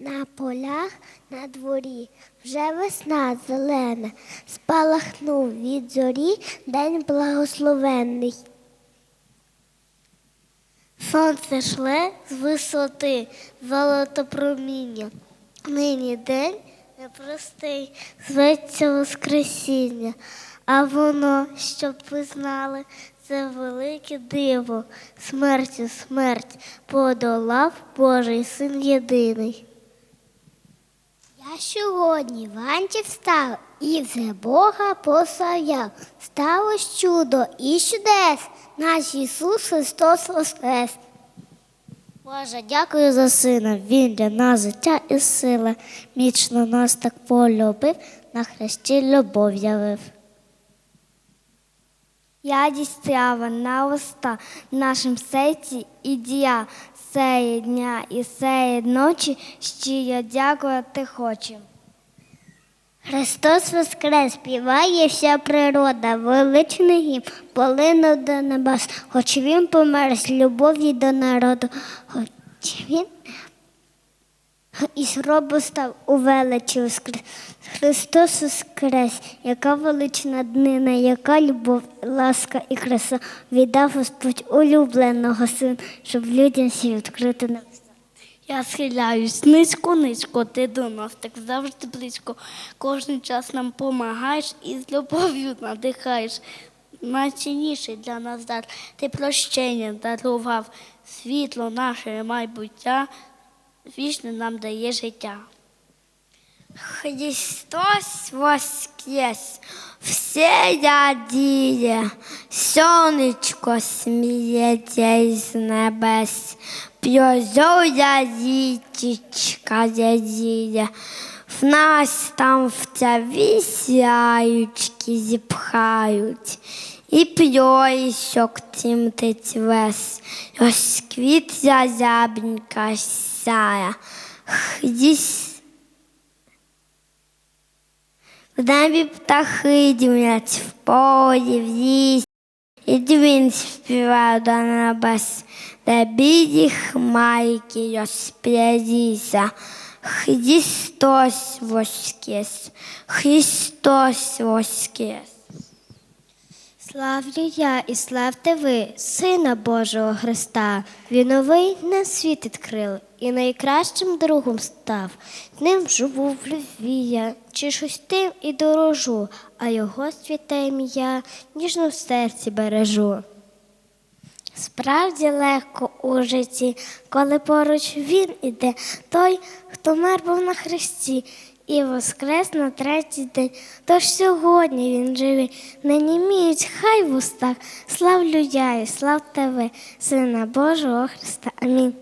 На полях на дворі вже весна зелена, спалахнув від зорі день благословенний. Сонце шле з висоти, золото проміння. Нині день непростий, зветься Воскресіння, а воно, щоб ви знали, це велике диво, смертю смерть подолав Божий син єдиний. Я сьогодні вранці встав і вже Бога пославляв. Сталось чудо і чудес, наш Ісус Христос воскрес. Боже, дякую за сина. Він для нас життя і сила. Мічно нас так полюбив, на хресті любов явив. Ядість страва на уста в нашім серці і дія сеє дня і сеї ночі, щиро дякувати хочем. Христос Воскрес, співає вся природа, величний гімн, полинув до небес, хоч він помер з любові до народу, хоч він із гробу став у величі воскрес. Христос Воскрес, яка велична днина, яка любов, ласка і краса віддав Господь улюбленого сина, щоб людям всі відкрити небеса. Я схиляюсь низько, низько, ти до нас так завжди близько. Кожен час нам помагаєш і з любов'ю надихаєш. Найцінніший для нас дар ти прощення дарував, світло наше майбуття, вічне нам дає життя. Христос воскрес, все радіє, сонечко сміється із небес, прозора річечка зядіє, в нас там в цяві сяючки зіпхають, і пройшок тімтить вес, розквіт зябенька сяє, Христос В небі птахи дімлять в полі, в лісі, і дзвін співає до небес, де білі хмайки розпрязіся. Христос воскрес, Христос воскрес. Славлю я і славте ви, Сина Божого Христа. Він новий на світ відкрив і найкращим другом став. Ним живу в любві я, чишусь тим і дорожу, а його святе ім'я ніжно в серці бережу. Справді легко у житті, коли поруч він іде, той, хто мер був на хресті, і воскрес на третій день. Тож сьогодні він живий, не німіють, хай в устах. Славлю я і слав тебе, Сина Божого Христа. Амінь.